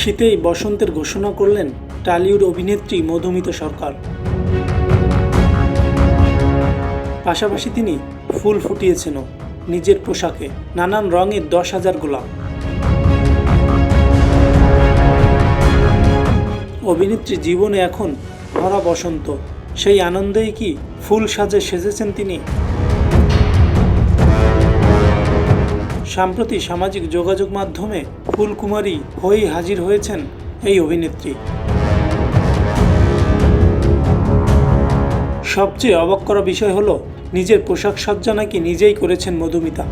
শীতেই বসন্তের ঘোষণা করলেন টালিউড অভিনেত্রী মধুমিতা সরকার। পাশাপাশি তিনি ফুল ফুটিয়েছেনও নিজের পোশাকে নানান রঙের দশ হাজার গোলাপ। অভিনেত্রী জীবনে এখন ভরা বসন্ত, সেই আনন্দেই কি ফুল সাজে সেজেছেন তিনি? সম্প্রতি সামাজিক যোগাযোগ মাধ্যমে ফুলকুমারী হয়েই হাজির হয়েছেন এই অভিনেত্রী। সবচেয়ে অবাক করা বিষয় হলো, নিজের পোশাক সজ্জা নাকি নিজেই করেছেন মধুমিতা।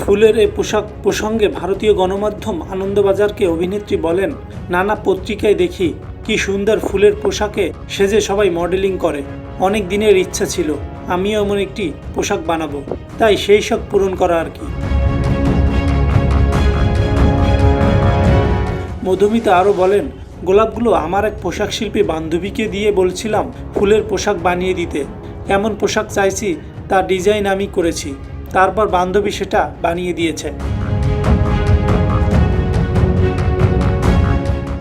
ফুলের এই পোশাক প্রসঙ্গে ভারতীয় গণমাধ্যম আনন্দবাজারকে অভিনেত্রী বলেন, নানা পত্রিকায় দেখি কি সুন্দর ফুলের পোশাকে সেজে সবাই মডেলিং করে। অনেক দিনের ইচ্ছা ছিল, আমিও এমন একটি পোশাক বানাবো, তাই সেই শখ পূরণ করা আর কি। মধুমিতা আরও বলেন, গোলাপগুলো আমার এক পোশাক শিল্পী বান্ধবীকে দিয়ে বলছিলাম ফুলের পোশাক বানিয়ে দিতে। এমন পোশাক চাইছি, তার ডিজাইন আমি করেছি, তারপর বান্ধবী সেটা বানিয়ে দিয়েছে।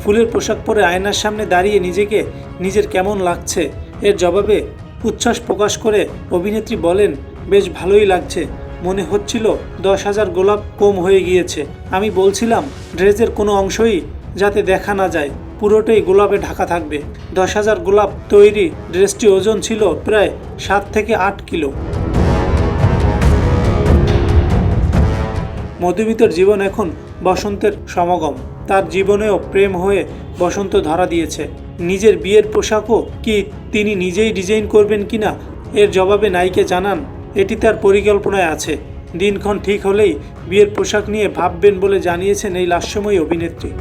ফুলের পোশাক পরে আয়নার সামনে দাঁড়িয়ে নিজেকে নিজের কেমন লাগছে? এর জবাবে উচ্ছ্বাস প্রকাশ করে অভিনেত্রী বলেন, বেশ ভালোই লাগছে। মনে হচ্ছিল দশ হাজার গোলাপ কম হয়ে গিয়েছে। আমি বলছিলাম, ড্রেসের কোনো অংশই যাতে দেখা না যায়। পুরোটাই গোলাপে ঢাকা থাকবে। দশ হাজার গোলাপ তৈরি ড্রেসটি ওজন ছিল প্রায় সাত থেকে আট কিলো। মধুমিতার জীবন এখন বসন্তের সমাগম। তার জীবনেও প্রেম হয়ে বসন্ত ধরা দিয়েছে। নিজের বিয়ের পোশাকও কি তিনি নিজেই ডিজাইন করবেন কিনা এর জবাবে নাইকে জানান, এটি তার পরিকল্পনায় আছে। দিনক্ষণ ঠিক হলেই বিয়ের পোশাক নিয়ে ভাববেন বলে জানিয়েছেন এই লাস্যময়ী অভিনেত্রী।